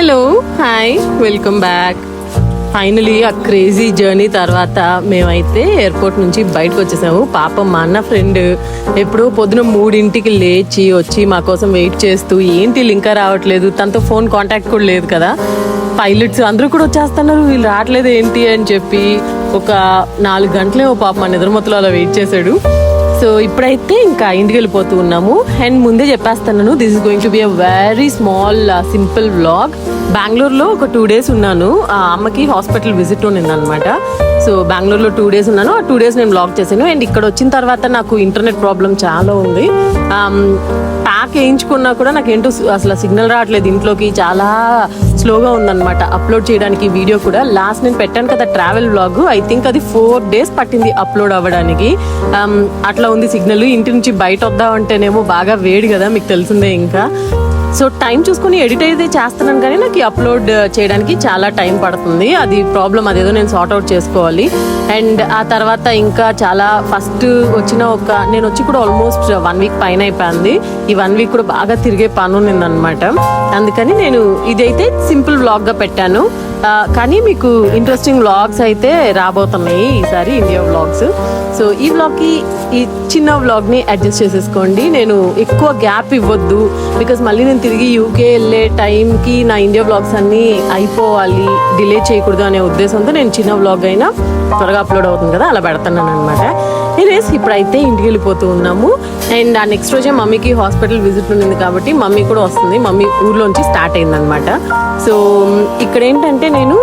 Hello hi welcome back finally ఆ crazy journey తర్వాత మేమైతే ఎయిర్పోర్ట్ నుంచి బయటకు వచ్చేసాము. పాపం మా అన్న ఫ్రెండ్ ఎప్పుడో పొద్దున మూడింటికి లేచి వచ్చి మా కోసం వెయిట్ చేస్తూ ఏంటి లింకా రావట్లేదు? తనతో ఫోన్ కాంటాక్ట్ కూడా లేదు కదా. పైలట్స్ అందరూ కూడా వచ్చేస్తున్నారు. వీళ్ళు రావట్లేదు ఏంటి అని చెప్పి ఒక నాలుగు గంటలే ఓ పాప మా నిద్రమొత్తలో అలా వెయిట్ చేశాడు. సో ఇప్పుడైతే ఇంకా ఇంటికి వెళ్ళిపోతూ ఉన్నాము. అండ్ ముందే చెప్పేస్తున్నాను this is going to be a very small simple vlog బెంగళూరులో ఒక టూ డేస్ ఉన్నాను. ఆ అమ్మకి హాస్పిటల్ విజిట్ ఉన్నింది సో బెంగళూరులో టూ డేస్ ఉన్నాను. ఆ టూ డేస్ నేను బ్లాక్ చేశాను. అండ్ ఇక్కడ వచ్చిన తర్వాత నాకు ఇంటర్నెట్ ప్రాబ్లం చాలా ఉంది. Um, ప్యాక్ వేయించుకున్నా కూడా నాకు ఏంటో అసలు సిగ్నల్ రావట్లేదు ఇంట్లోకి. చాలా స్లోగా ఉందన్నమాట. అప్లోడ్ చేయడానికి వీడియో కూడా. లాస్ట్ నేను పెట్టాను కదా ట్రావెల్ బ్లాగ్ ఐ థింక్ అది ఫోర్ డేస్ పట్టింది అప్లోడ్ అవ్వడానికి. Um, అట్లా ఉంది సిగ్నల్ ఇంటి నుంచి బయట వద్దామంటేనేమో బాగా వేడి కదా మీకు తెలిసిందే ఇంకా. సో టైం చూసుకొని ఎడిట్ అయితే చేస్తున్నాను కానీ నాకు అప్లోడ్ చేయడానికి చాలా టైం పడుతుంది. అది ప్రాబ్లం అదేదో నేను సార్ట్ అవుట్ చేసుకోవాలి. అండ్ ఆ తర్వాత ఇంకా చాలా ఫస్ట్ వచ్చిన ఒక నేను వచ్చి కూడా ఆల్మోస్ట్ వన్ వీక్ పైన అయిపోయింది. ఈ వన్ వీక్ కూడా బాగా తిరిగే పని ఉన్నిందనమాట. అందుకని నేను ఇదైతే సింపుల్ వ్లాగ్గా పెట్టాను. కానీ మీకు ఇంట్రెస్టింగ్ వ్లాగ్స్ అయితే రాబోతున్నాయి ఈసారి ఇండియా వ్లాగ్స్ సో ఈ వ్లాగ్కి ఈ చిన్న వ్లాగ్ని అడ్జస్ట్ చేసేసుకోండి. నేను ఎక్కువ గ్యాప్ ఇవ్వద్దు బికాస్ మళ్ళీ నేను తిరిగి యూకే వెళ్ళే టైంకి నా ఇండియా వ్లాగ్స్ అన్నీ అయిపోవాలి డిలే చేయకూడదు అనే ఉద్దేశంతో నేను చిన్న వ్లాగ్ అయినా త్వరగా అప్లోడ్ అవుతుంది కదా అలా పెడుతున్నాను అనమాట ఎనీవేస్ ఇప్పుడైతే ఇంటికి వెళ్ళిపోతూ ఉన్నాము. అండ్ ఆ నెక్స్ట్ రోజే మమ్మీకి హాస్పిటల్ విజిట్ ఉంది కాబట్టి మమ్మీ కూడా వస్తుంది. మమ్మీ ఊర్లోంచి స్టార్ట్ అయిందనమాట సో ఇక్కడ ఏంటంటే నేను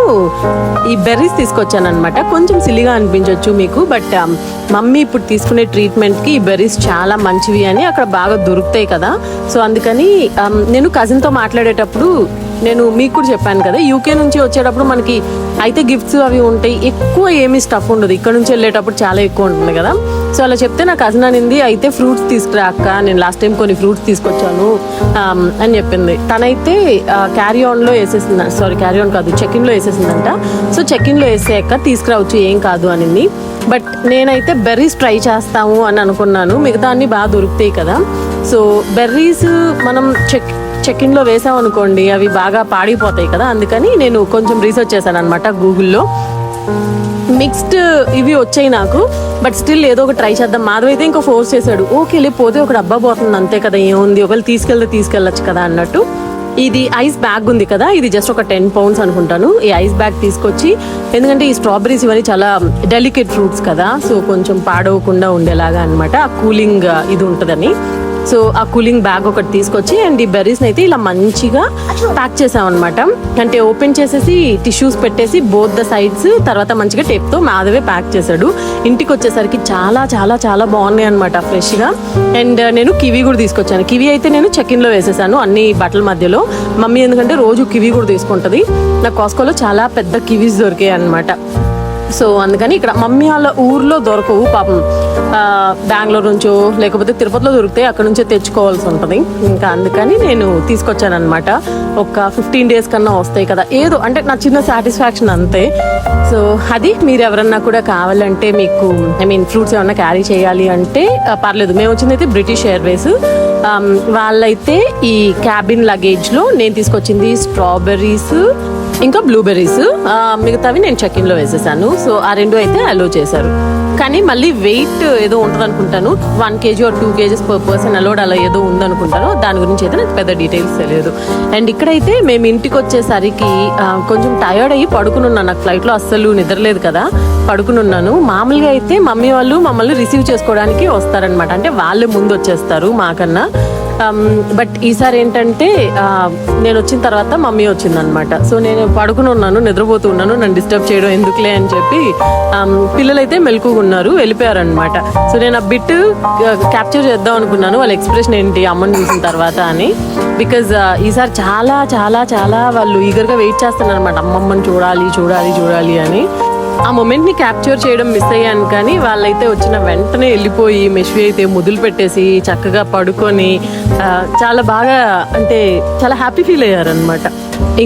ఈ బెర్రీస్ తీసుకొచ్చాను అనమాట కొంచెం సిల్లిగా అనిపించవచ్చు మీకు బట్ um, మమ్మీ ఇప్పుడు తీసుకునే ట్రీట్మెంట్కి ఈ బెర్రీస్ చాలా మంచివి అని అక్కడ బాగా దొరుకుతాయి కదా. సో అందుకని um, నేను కజిన్తో మాట్లాడేటప్పుడు నేను మీకు కూడా చెప్పాను కదా యూకే నుంచి వచ్చేటప్పుడు మనకి అయితే గిఫ్ట్స్ అవి ఉంటాయి ఎక్కువ ఏమీ స్టఫ్ ఉండదు. ఇక్కడ నుంచి వెళ్ళేటప్పుడు చాలా ఎక్కువ ఉంటుంది కదా. సో అలా చెప్తే నా కజిన్ అనింది అయితే ఫ్రూట్స్ తీసుకురా అక్క నేను లాస్ట్ టైం కొన్ని ఫ్రూట్స్ తీసుకొచ్చాను um, అని చెప్పింది. తనైతే క్యారీ ఆన్లో వేసేసింది సారీ క్యారీ ఆన్ కాదు చెక్ ఇన్లో వేసేసిందంట. సో చెక్ ఇన్లో వేసేయక్క తీసుకురావచ్చు ఏం కాదు అనింది. బట్ నేనైతే బెర్రీస్ ట్రై చేస్తాము అని అనుకున్నాను. మిగతా అన్ని బాగా దొరుకుతాయి కదా. సో బెర్రీస్ మనం చెక్ చెక్ ఇన్లో అవి బాగా పాడిపోతాయి కదా. అందుకని నేను కొంచెం రీసెర్చ్ చేశాను అనమాట గూగుల్లో మిక్స్డ్ ఇవి వచ్చాయి నాకు బట్ స్టిల్ ఏదో ఒక ట్రై చేద్దాం. మాధవ్ అయితే ఇంకా ఫోర్స్ చేశాడు. ఓకే వెళ్ళి పోతే ఒక డబ్బా పోతుంది అంతే కదా ఏముంది? ఒకవేళ తీసుకెళ్తే తీసుకెళ్ళచ్చు కదా అన్నట్టు. ఇది ఐస్ బ్యాగ్ ఉంది కదా ఇది జస్ట్ ఒక టెన్ పౌండ్స్ అనుకుంటాను. ఈ ఐస్ బ్యాగ్ తీసుకొచ్చి ఎందుకంటే ఈ స్ట్రాబెరీస్ ఇవన్నీ చాలా డెలికేట్ ఫ్రూట్స్ కదా సో కొంచెం పాడవకుండా ఉండేలాగా అన్నమాట. కూలింగ్ ఇది ఉంటుందని. సో ఆ కూలింగ్ బ్యాగ్ ఒకటి తీసుకొచ్చి అండ్ ఈ బెర్రీస్ని అయితే ఇలా మంచిగా ప్యాక్ చేసామన్నమాట. అంటే ఓపెన్ చేసేసి టిష్యూస్ పెట్టేసి బోత్ ద సైడ్స్ తర్వాత మంచిగా టేప్తో మాధవే ప్యాక్ చేశాడు. ఇంటికి వచ్చేసరికి చాలా చాలా చాలా బాగున్నాయి అనమాట ఫ్రెష్గా అండ్ uh, నేను కివీ కూడా తీసుకొచ్చాను. కివీ అయితే నేను చెక్ ఇన్లో వేసేసాను అన్ని బట్టల మధ్యలో. మమ్మీ ఎందుకంటే రోజు కివీ కూడా తీసుకుంటుంది. నాకు కాస్కోలో చాలా పెద్ద కివీస్ దొరికాయి అనమాట సో అందుకని ఇక్కడ మమ్మీ వాళ్ళ ఊర్లో దొరకవు పాపం బెంగళూరు నుంచో లేకపోతే తిరుపతిలో దొరికితే అక్కడ నుంచే తెచ్చుకోవాల్సి ఉంటుంది. ఇంకా అందుకని నేను తీసుకొచ్చాను అనమాట ఒక ఫిఫ్టీన్ డేస్ కన్నా వస్తాయి కదా. ఏదో అంటే నా చిన్న సాటిస్ఫాక్షన్ అంతే. సో అది మీరు ఎవరన్నా కూడా కావాలంటే మీకు ఐ మీన్ ఫ్రూట్స్ ఏమన్నా క్యారీ చేయాలి అంటే పర్లేదు. మేము వచ్చింది అయితే బ్రిటిష్ ఎయిర్వేస్ వాళ్ళైతే ఈ క్యాబిన్ లగేజ్లో నేను తీసుకొచ్చింది స్ట్రాబెర్రీస్ ఇంకా బ్లూబెర్రీస్ మిగతావి నేను చెక్ ఇన్లో వేసేసాను. సో ఆ రెండు అయితే అలో చేశారు. కానీ మళ్ళీ వెయిట్ ఏదో ఉంటుంది అనుకుంటాను one KG or two KGs per person allowed అలా ఏదో ఉందనుకుంటాను. దాని గురించి అయితే నాకు పెద్ద డీటెయిల్స్ తెలియదు. అండ్ ఇక్కడైతే మేము ఇంటికి వచ్చేసరికి కొంచెం టయర్డ్ అయ్యి పడుకుని ఉన్నాను నాకు ఫ్లైట్లో అస్సలు నిద్రలేదు కదా. పడుకుని ఉన్నాను మామూలుగా అయితే మమ్మీ వాళ్ళు మమ్మల్ని రిసీవ్ చేసుకోవడానికి వస్తారనమాట అంటే వాళ్ళే ముందు వచ్చేస్తారు మాకన్నా బట్ ఈసారి ఏంటంటే నేను వచ్చిన తర్వాత మమ్మీ వచ్చిందనమాట సో నేను పడుకుని ఉన్నాను నిద్రపోతూ ఉన్నాను నన్ను డిస్టర్బ్ చేయడం ఎందుకులే అని చెప్పి పిల్లలైతే మెలకుగా ఉన్నారు వెళ్ళిపోయారనమాట సో నేను ఆ బిట్ క్యాప్చర్ చేద్దాం అనుకున్నాను వాళ్ళ ఎక్స్ప్రెషన్ ఏంటి అమ్మని చూసిన తర్వాత అని. బికాజ్ ఈసారి చాలా చాలా చాలా వాళ్ళు ఈగర్గా వెయిట్ చేస్తున్నారు అనమాట అమ్మమ్మని చూడాలి చూడాలి చూడాలి అని. ఆ మూమెంట్ని క్యాప్చర్ చేయడం మిస్ అయ్యాను కానీ వాళ్ళైతే వచ్చిన వెంటనే వెళ్ళిపోయి మెషి అయితే ముదులు పెట్టేసి చక్కగా పడుకొని చాలా బాగా అంటే చాలా హ్యాపీ ఫీల్ అయ్యారు అనమాట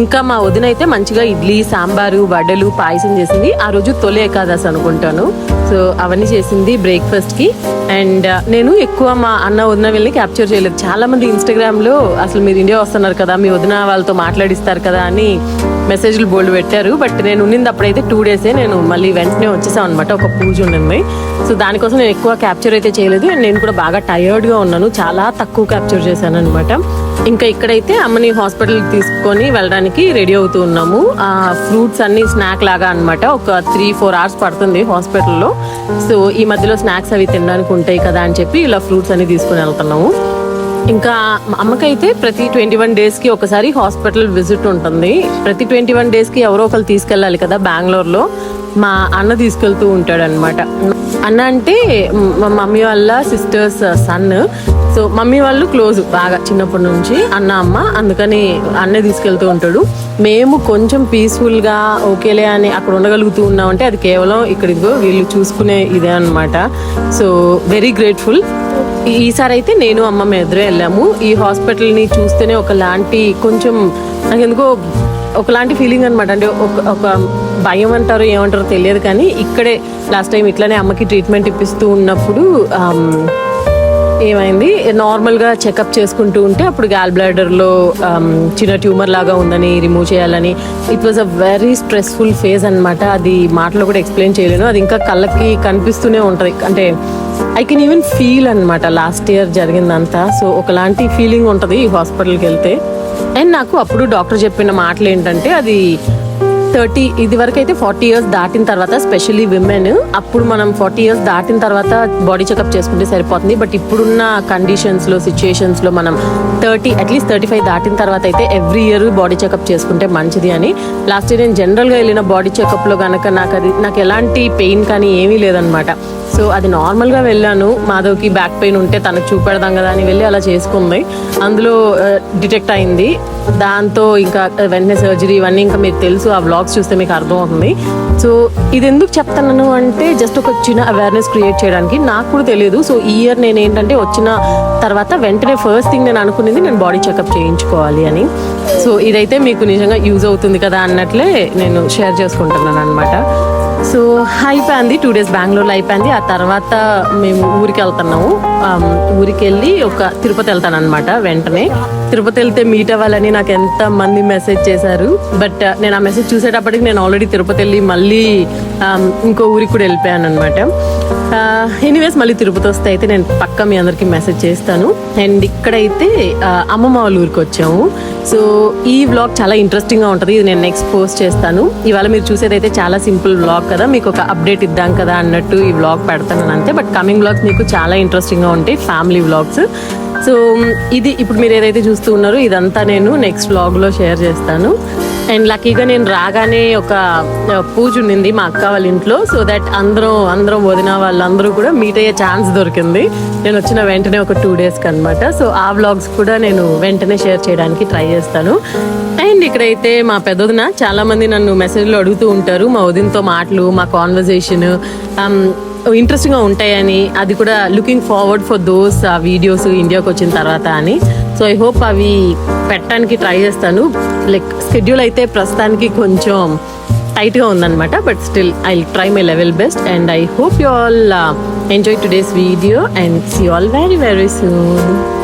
ఇంకా మా వదిన అయితే మంచిగా ఇడ్లీ సాంబారు వడలు పాయసం చేసింది. ఆ రోజు తొలి ఏకాదశి అనుకుంటాను. సో అవన్నీ చేసింది బ్రేక్ఫాస్ట్కి. అండ్ uh, నేను ఎక్కువ మా అన్న వదిన వెళ్ళి క్యాప్చర్ చేయలేదు. చాలామంది ఇన్స్టాగ్రామ్లో అసలు మీరు ఇండియా వస్తున్నారు కదా మీ వదిన వాళ్ళతో మాట్లాడిస్తారు కదా అని మెసేజ్లు బోల్డ్ పెట్టారు. బట్ నేను ఉన్నింది అప్పుడైతే టూ డేసే నేను మళ్ళీ వెంటనే వచ్చేసాం అనమాట ఒక పూజ ఉండింది సో దానికోసం నేను ఎక్కువ క్యాప్చర్ అయితే చేయలేదు. అండ్ నేను కూడా బాగా టయర్డ్గా ఉన్నాను. చాలా తక్కువ క్యాప్చర్ చేశాను అనమాట ఇంకా ఇక్కడైతే అమ్మని హాస్పిటల్కి తీసుకొని వెళ్ళడానికి రెడీ అవుతూ ఉన్నాము. ఫ్రూట్స్ అన్ని స్నాక్ లాగా అనమాట ఒక త్రీ ఫోర్ అవర్స్ పడుతుంది హాస్పిటల్లో. సో ఈ మధ్యలో స్నాక్స్ అవి తినడానికి ఉంటాయి కదా అని చెప్పి ఇలా ఫ్రూట్స్ అన్ని తీసుకొని వెళ్తున్నాము. ఇంకా మా అమ్మకైతే ప్రతి ట్వంటీ వన్ డేస్కి ఒకసారి హాస్పిటల్ విజిట్ ఉంటుంది. ప్రతి ట్వంటీ వన్ డేస్కి ఎవరో ఒకరు తీసుకెళ్ళాలి కదా బెంగళూరులో. మా అన్న తీసుకెళ్తూ ఉంటాడు అనమాట అన్న అంటే మా మమ్మీ వాళ్ళ సిస్టర్స్ సన్ సో మమ్మీ వాళ్ళు క్లోజ్ బాగా చిన్నప్పటి నుంచి అన్న అమ్మ. అందుకని అన్నే తీసుకెళ్తూ ఉంటాడు. మేము కొంచెం పీస్ఫుల్గా ఓకేలే అని అక్కడ ఉండగలుగుతూ ఉన్నామంటే అది కేవలం ఇక్కడ ఇదిగో వీళ్ళు చూసుకునే ఇదే అన్నమాట. సో వెరీ గ్రేట్ఫుల్ ఈసారి అయితే నేను అమ్మ మేము ఎదురు వెళ్ళాము. ఈ హాస్పిటల్ని చూస్తేనే ఒకలాంటి కొంచెం నాకు ఎందుకో ఒకలాంటి ఫీలింగ్ అనమాట అంటే ఒక ఒక భయం అంటారు ఏమంటారో తెలియదు కానీ ఇక్కడే లాస్ట్ టైం ఇట్లానే అమ్మకి ట్రీట్మెంట్ ఇప్పిస్తూ ఉన్నప్పుడు um, ఏమైంది? నార్మల్గా చెకప్ చేసుకుంటూ ఉంటే అప్పుడు గ్యాల్ బ్లాడర్లో um, చిన్న ట్యూమర్ లాగా ఉందని రిమూవ్ చేయాలని. It was a very stressful phase అన్నమాట. అది మాటలో కూడా ఎక్స్ప్లెయిన్ చేయలేను. అది ఇంకా కళ్ళకి కనిపిస్తూనే ఉంటుంది. అంటే ఐ కెన్ ఈవెన్ ఫీల్ అనమాట లాస్ట్ ఇయర్ జరిగిందంతా. సో ఒకలాంటి ఫీలింగ్ ఉంటుంది హాస్పిటల్కి వెళ్తే. అండ్ నాకు అప్పుడు డాక్టర్ చెప్పిన మాటలు ఏంటంటే అది థర్టీ ఇది వరకు అయితే ఫార్టీ ఇయర్స్ దాటిన తర్వాత స్పెషల్లీ విమెన్ అప్పుడు మనం ఫార్టీ ఇయర్స్ దాటిన తర్వాత బాడీ చెకప్ చేసుకుంటే సరిపోతుంది. బట్ ఇప్పుడున్న కండిషన్స్లో సిచ్యుయేషన్స్లో మనం థర్టీ అట్లీస్ట్ థర్టీ ఫైవ్ దాటిన తర్వాత అయితే ఎవ్రీ ఇయర్ బాడీ చెకప్ చేసుకుంటే మంచిది అని. లాస్ట్ ఇయర్ నేను జనరల్గా వెళ్ళిన బాడీ చెకప్లో కనుక నాకు అది నాకు ఎలాంటి పెయిన్ కానీ ఏమీ లేదనమాట సో అది నార్మల్గా వెళ్ళాను. మాధవ్కి బ్యాక్ పెయిన్ ఉంటే తనకు చూపెడదాం కదా అని వెళ్ళి అలా చేసుకుంది. అందులో uh, డిటెక్ట్ అయింది. దాంతో ఇంకా వెంటనే సర్జరీ ఇవన్నీ ఇంకా మీకు తెలుసు. ఆ బ్లాగ్స్ చూస్తే మీకు అర్థమవుతుంది. సో ఇది ఎందుకు చెప్తున్నాను అంటే జస్ట్ ఒక చిన్న అవేర్నెస్ క్రియేట్ చేయడానికి నాకు కూడా తెలియదు సో ఈ ఇయర్ నేను ఏంటంటే వచ్చిన తర్వాత వెంటనే ఫస్ట్ థింగ్ నేను అనుకునేది నేను బాడీ చెకప్ చేయించుకోవాలి అని. సో ఇదైతే మీకు నిజంగా యూజ్ అవుతుంది కదా అన్నట్లే నేను షేర్ చేసుకుంటున్నాను అనమాట సో అయిపోయింది టూ డేస్ బెంగళూరులో అయిపోయింది ఆ తర్వాత మేము ఊరికి వెళ్తున్నాము. ఊరికి వెళ్ళి ఒక తిరుపతి వెళ్తాను అనమాట వెంటనే. తిరుపతి వెళ్తే మీట్ అవ్వాలని నాకు ఎంత మంది మెసేజ్ చేశారు బట్ uh, నేను ఆ మెసేజ్ చూసేటప్పటికి నేను ఆల్రెడీ తిరుపతి వెళ్ళి మళ్ళీ um, ఇంకో ఊరికి కూడా వెళ్ళిపోయాను అనమాట ఎనీవేస్ uh, మళ్ళీ తిరుపతి వస్తే అయితే నేను పక్క మీ అందరికీ మెసేజ్ చేస్తాను. అండ్ ఇక్కడైతే uh, అమ్మమ్మ వాళ్ళ ఊరికి వచ్చాము. సో ఈ వ్లాగ్ చాలా ఇంట్రెస్టింగ్గా ఉంటుంది. ఇది నేను నెక్స్ట్ పోస్ట్ చేస్తాను. ఇవాళ మీరు చూసేదైతే చాలా సింపుల్ వ్లాగ్ కదా. మీకు ఒక అప్డేట్ ఇద్దాం కదా అన్నట్టు ఈ వ్లాగ్ పెడతాను అంతే. బట్ కమింగ్ వ్లాగ్స్ మీకు చాలా ఇంట్రెస్టింగ్గా ఉంటాయి. ఫ్యామిలీ వ్లాగ్స్ సో ఇది ఇప్పుడు మీరు ఏదైతే చూస్తూ ఉన్నారో ఇదంతా నేను నెక్స్ట్ వ్లాగ్లో షేర్ చేస్తాను. అండ్ లక్కీగా నేను రాగానే ఒక పూజ ఉండింది మా అక్క వాళ్ళ ఇంట్లో సో దట్ అందరం అందరం వదిన వాళ్ళందరూ కూడా మీట్ అయ్యే ఛాన్స్ దొరికింది. నేను వచ్చిన వెంటనే ఒక టూ డేస్కి అనమాట సో ఆ వ్లాగ్స్ కూడా నేను వెంటనే షేర్ చేయడానికి ట్రై చేస్తాను. అండ్ ఇక్కడైతే మా పెద్దదిన చాలామంది నన్ను మెసేజ్లో అడుగుతూ ఉంటారు మా వదినతో మాటలు మా కాన్వర్జేషన్ ఇంట్రెస్టింగ్గా ఉంటాయని అది కూడా looking forward for those ah videos ఇండియాకి వచ్చిన తర్వాత అని. సో ఐ హోప్ అవి పెట్టడానికి ట్రై చేస్తాను. లైక్ షెడ్యూల్ అయితే ప్రస్తుతానికి కొంచెం టైట్గా ఉందన్నమాట but still I try my level best and I hope you all enjoy today's video and see all very very soon